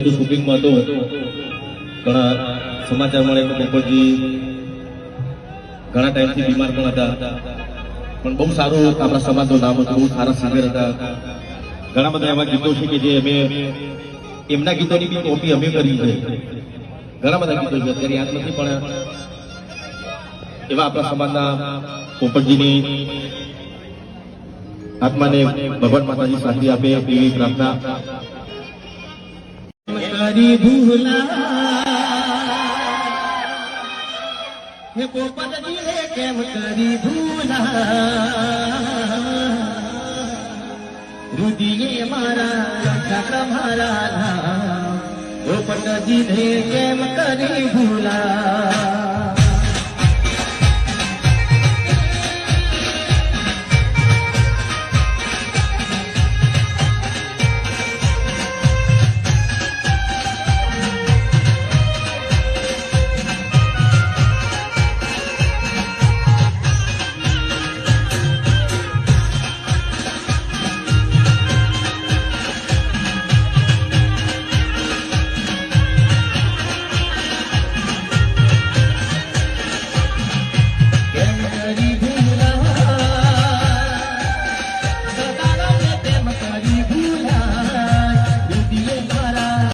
શૂટિંગમાં હતો ઘણા સમાચાર મળે કે પોપટજી ઘણા ટાઈમથી બીમાર પણ હતા. પણ બહુ સારું આપણા સમાજનું નામ હતું, બહુ સારા સિંગર હતા. ઘણા બધા એવા ગીતો છે કે જે અમે એમના ગીતોની બી કોપી અમે કરી છે. ઘણા બધા ગીતો છે, અત્યારે યાદ નથી, પણ એવા આપણા સમાજના પોપટજીની આત્માને ભગવાન માતાજી શાંતિ આપે એવી પ્રાર્થના કરી ભૂલા. પોપટજી રે કેમ કરી ભૂલા. રુદિયે મારા ઠાકર મારા પોપટજી રે કેમ કરી ભૂલા.